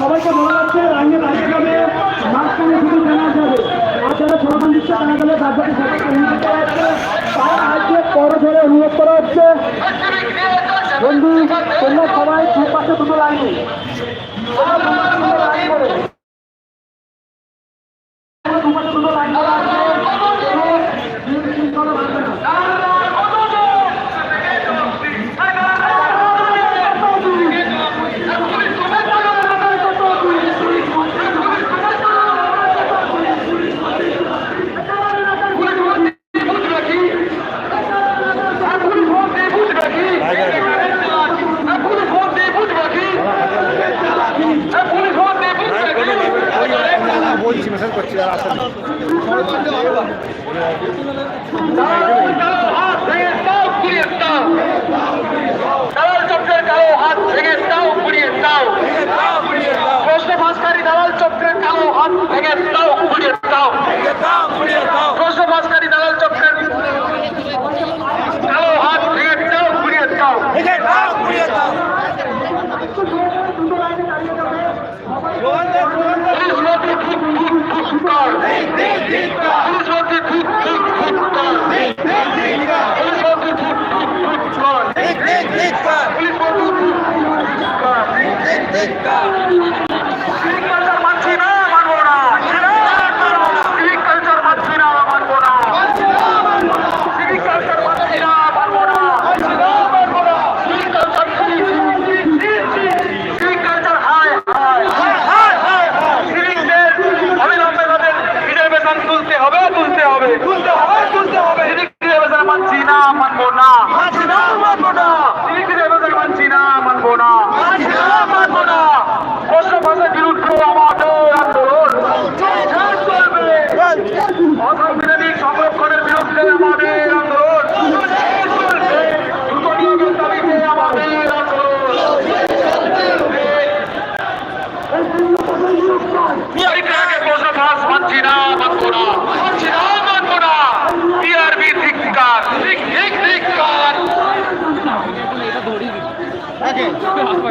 সবাইকে বলা যাচ্ছে লাইনে দাঁড়িয়ে যাবে মাঝখানে শুধু জানা যাবে আর যারা সমাধান দিচ্ছে জানা গেলে বাদবাকি সবাইকে অনুরোধ করা হচ্ছে তার পর অনুরোধ করা হচ্ছে। বন্ধু তোমরা সবাই পাশে দুটো লাইনে তোমরা দু পাশে দুটো লাইন করে দু পাশে দুটো লাইন করা আছে কোনো শৃঙ্খলা ভাঙবে না। বলছি মেসেজ করছি আর আসেন দালাল চক্রের কালো হাত ভেঙে দাও পুড়িয়ে দাও প্রশ্ন ফাঁসকারী দালাল চক্রের কালো হাত ভেঙে দাও পুড়িয়ে দাও প্রশ্ন ফাঁসকারী দালাল চক্রের কালো হাত ভেঙে দাও পুড়িয়ে দাও পুলিশ মন্ত্রী ঠিক ঠিক ঠিক কর পুলিশ মন্ত্রী ঠিক ঠিক ঠিক কর পুলিশ মন্ত্রী ঠিক ঠিক ঠিক কর পুলিশ মন্ত্রী ঠিক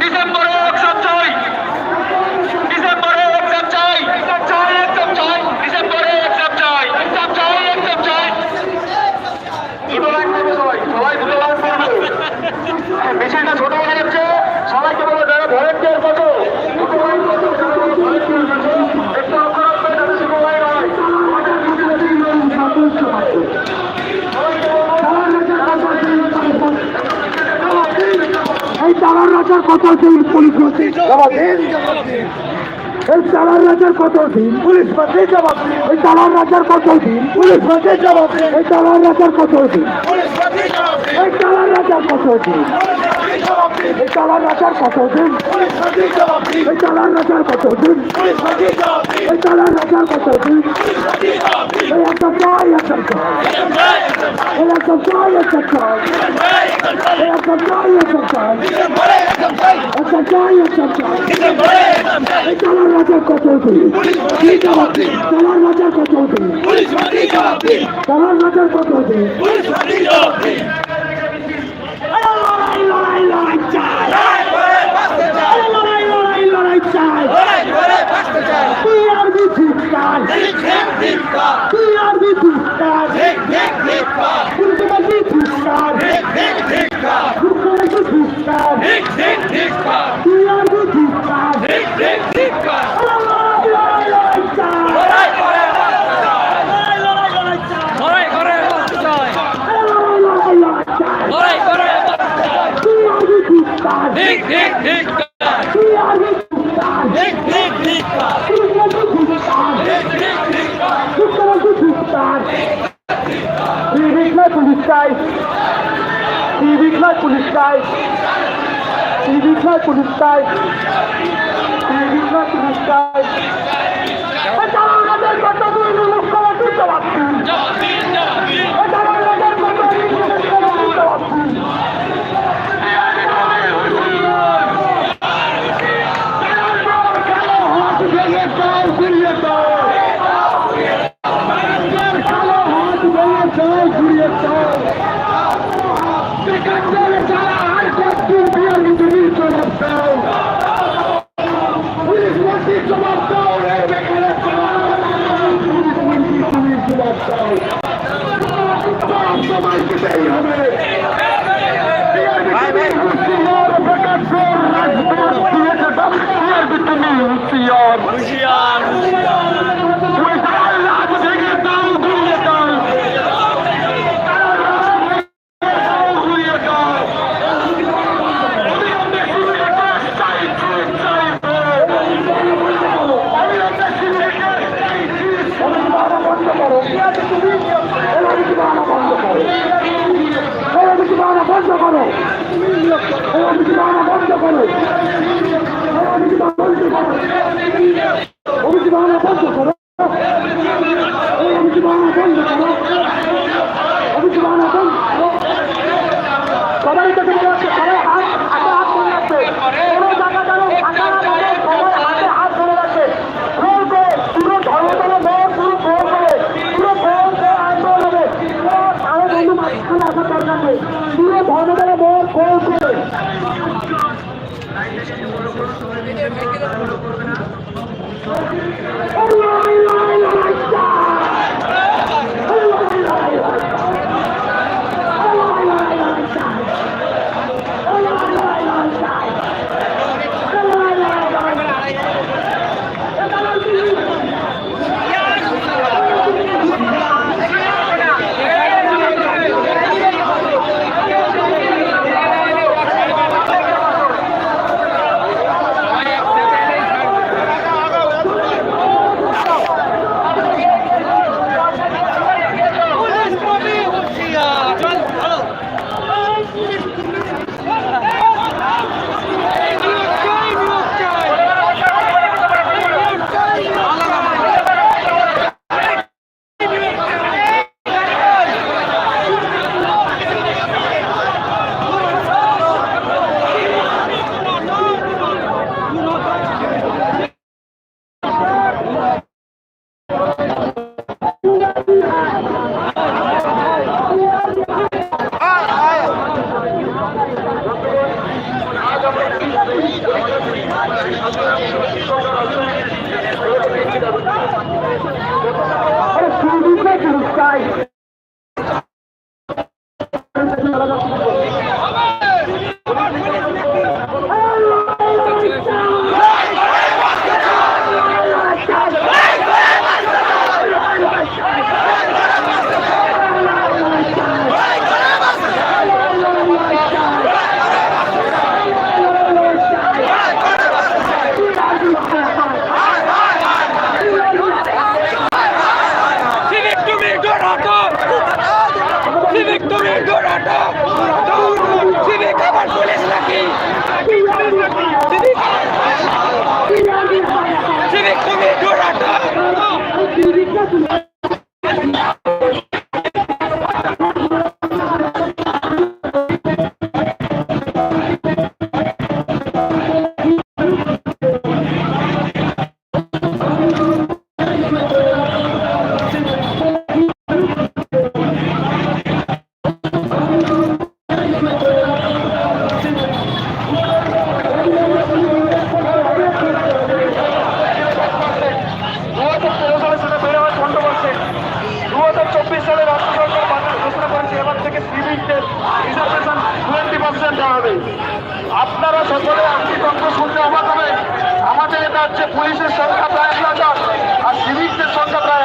ডিসেম্বরে এক্সাম চাই ডিসেম্বরে ডিসেম্বরে মিছিলটা ছোট হয়ে যাচ্ছে সবাইকে বলো যারা ভলেন্টিয়ার কত দুটো লাইন করবে যারা volunteer করবে, একটু লক্ষ্য রাখবে যাতে দুটো লাইন হয় আমাদের মিছিলে তিন জন সদস্য আছে। সবাইকে বলব, এই চালার রাজার কত দিন পুলিশ মন্ত্রী এই চালার রাজার কত দিন? পুলিশ মন্ত্রী জবাব এই চালার রাজার কত দিন? পুলিশ মন্ত্রী জবাব এই চালার রাজার কত দিন? এই চালার রাজার কত দিন? এই চালার রাজার কত দিন এই চালার রাজার কত দিন এই চালার রাজার কত দিন এই একটা চাই একটা চাই। এই একটা চাই একটা চাই। এই একটা চাই একটা চাই। একটা চাই একটা চাই। এই চালার রাজার কত দিন চালার রাজার কত দিন চালার রাজার কত দিন আরে লড়াই লড়াই লড়াই চাই আরে লড়াই লড়াই লড়াই চাই টিআরবি ধিক্কার টিআরবি ধিক্কার মুখ্যমন্ত্রী ধিক্কার মুখ্যমন্ত্রী ধিক্কার টিআরবি ধিক্কার আরে লড়াই লড়াই লড়াই চাই লড়াই লড়াই লড়াই চাই লড়াই করে বাঁচতে চাই আরে লড়াই লড়াই লড়াই চাই লড়াই করে বাঁচতে চাই টিআরবি ধিক্কার ঠিক ঠিক ঠিক টিআরবি ধিক্কার ঠিক ঠিক ঠিক মুখ্যমন্ত্রী ধিক্কার ঠিক ঠিক ঠিক মুখ্যমন্ত্রী ধিক্কার নির্বিঘ্ন পুলিশ চাই নির্বিঘ্ন পুলিশ চাই নির্বিঘ্ন পুলিশ চাই নির্বিঘ্ন পুলিশ চাই মানুষ নাই হবে। আপনারা সকলে আপনি তন্ত্র শুনতে অবাক হবে আমাদের এটা হচ্ছে পুলিশের সংখ্যা প্রায় এক হাজার, আর সিভিকদের সংখ্যা প্রায়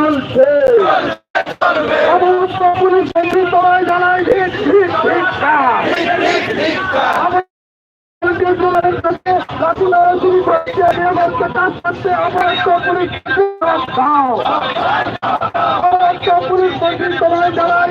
চলছে। সমস্ত পুলিশ বন্ধু তোমায় জানাই পুলিশ বন্ধু তোমায় জানাই